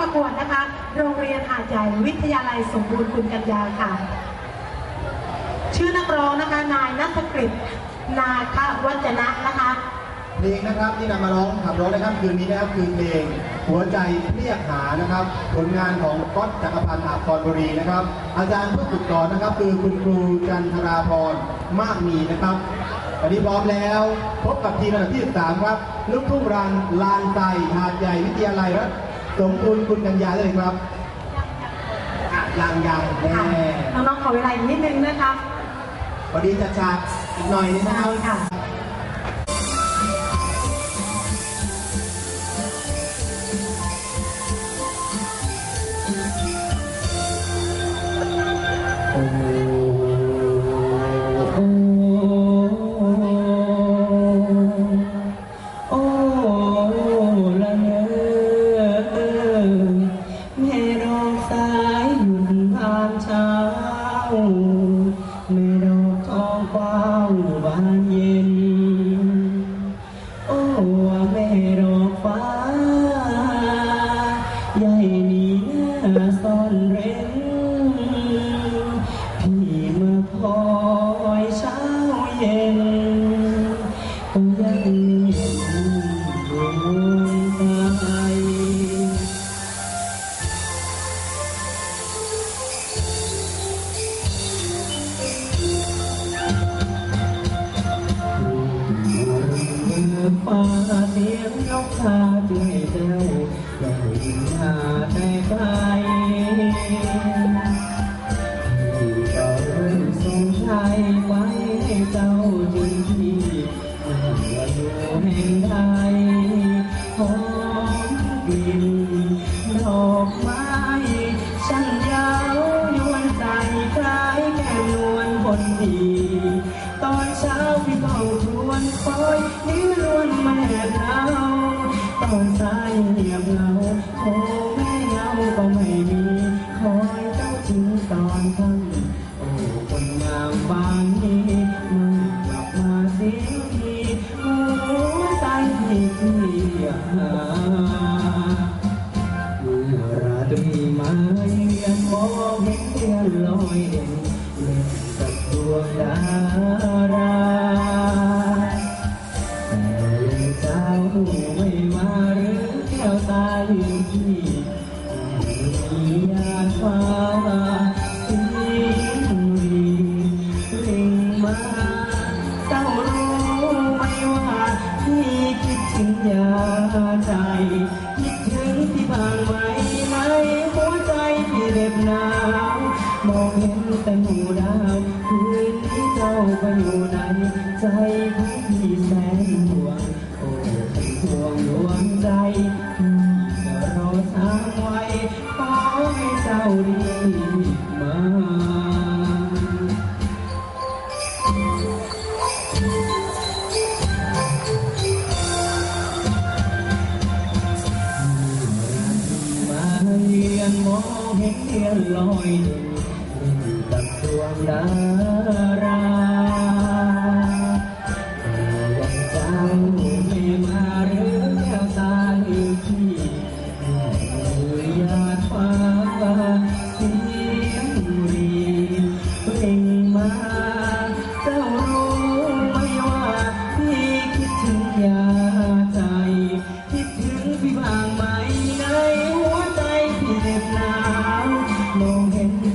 ประกวดนะคะ โรงเรียนหาดใหญ่วิทยาลัยสมบูรณ์คุณกัญญาค่ะ ชื่อนักร้องนะคะนายนัทกฤษนาควัจนะนะคะเพลงนะครับที่นำมาร้องขับร้องในค่ำคืนนี้นะครับคือเพลงหัวใจเรียกหานะครับ ผลงานของก๊อตจักรพันธ์อาภรบุรีนะครับ อาจารย์ผู้ฝึกสอนนะครับ คือคุณครูจันทราพรมากมีนะครับวันนี้พร้อมแล้ว พบกับทีมระดับที่13ครับ ลูกทุ่งรังลานไตหาดใหญ่วิทยาลัยรัฐ สมบูรณ์คุณกัญญาเลยครับอะยังยังแน่ค่ะน้องๆขอเวลาอีกนิดนึงนะคะพอดีจัดฉากอีกหน่อยนึงนะใช่ครับค่ะ ได้ยินหาแต่ไกลที่ก็เริ่มสงชัยไว้ให้เจ้าจริงที่ออยู่แห่งใดหอมกลิ่นดอกไม้ช่างยาวยวนใจคล้ายแก้มนวลคนดี ตอนเช้าพี่เฝ้าครวญคอยนิ้วล ตอนสายเงียบเงาโอ้แม่เงาก็ไม่มีคอยเจ้าถึงตอนค่ำโอ้คนงามบางนี้มันกลับมาเสียทีหัวใจที่ที่หาเมื่อราตรีมาเยือนมองเห็นเดือนลอยเด่นเล่นกับดวงดาราาใจคิดถึงที่ผ่านไหมในหัวใจพี่เด็บหนาวมองเห็นแต่หมู่ดาวคืนนี้เจ้าไปอยู่ไหนใจของพี่แสนห่วงโอ้เป็นห่วงดวงใจจะรอสามไว้ขอให้เจ้ารีมามา เรียนมองเ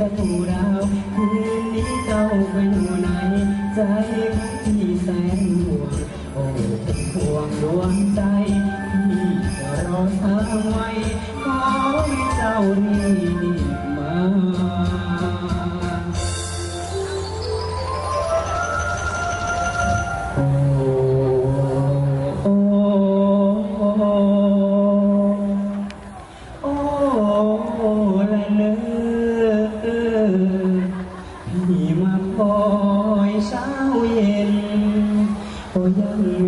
ตะกูดาวคืนนี้เจ้าไปอยู่ไหน ใจของพี่แสนห่วงโอ้เป็นห่วงดวงใจพี่จะรอเธอไว้ขอให้เจ้ารีบ ยัง